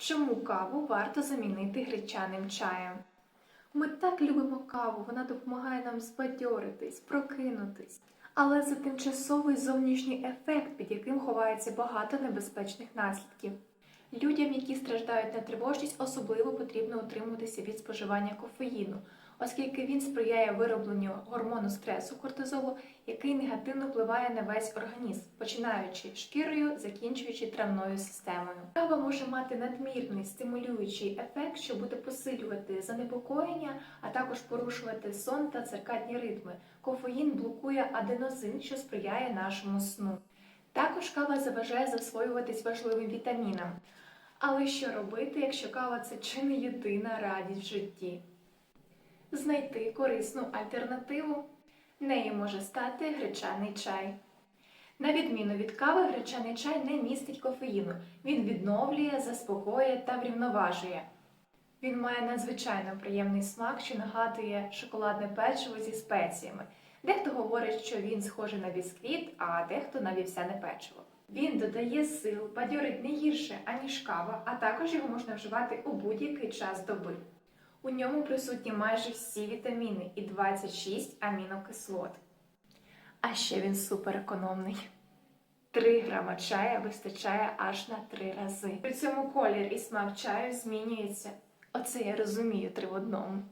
Чому каву варто замінити гречаним чаєм? Ми так любимо каву, вона допомагає нам збадьоритись, прокинутись. Але це тимчасовий зовнішній ефект, під яким ховається багато небезпечних наслідків. Людям, які страждають на тривожність, особливо потрібно утримуватися від споживання кофеїну, оскільки він сприяє виробленню гормону стресу кортизолу, який негативно впливає на весь організм, починаючи шкірою, закінчуючи травною системою. Кава може мати надмірний стимулюючий ефект, що буде посилювати занепокоєння, а також порушувати сон та циркадні ритми. Кофеїн блокує аденозин, що сприяє нашому сну. Також кава заважає засвоюватись важливим вітамінам. Але що робити, якщо кава це чи не єдина радість в житті? Знайти корисну альтернативу. Нею може стати гречаний чай. На відміну від кави, гречаний чай не містить кофеїну. Він відновлює, заспокоює та врівноважує. Він має надзвичайно приємний смак, що нагадує шоколадне печиво зі спеціями. Дехто говорить, що він схожий на бісквіт, а дехто на вівсяне печиво. Він додає сил, бадьорить не гірше, аніж кава, а також його можна вживати у будь-який час доби. У ньому присутні майже всі вітаміни і 26 амінокислот. А ще він суперекономний. 3 грама чая вистачає аж на 3 рази. При цьому колір і смак чаю змінюється. Оце я розумію три в одному.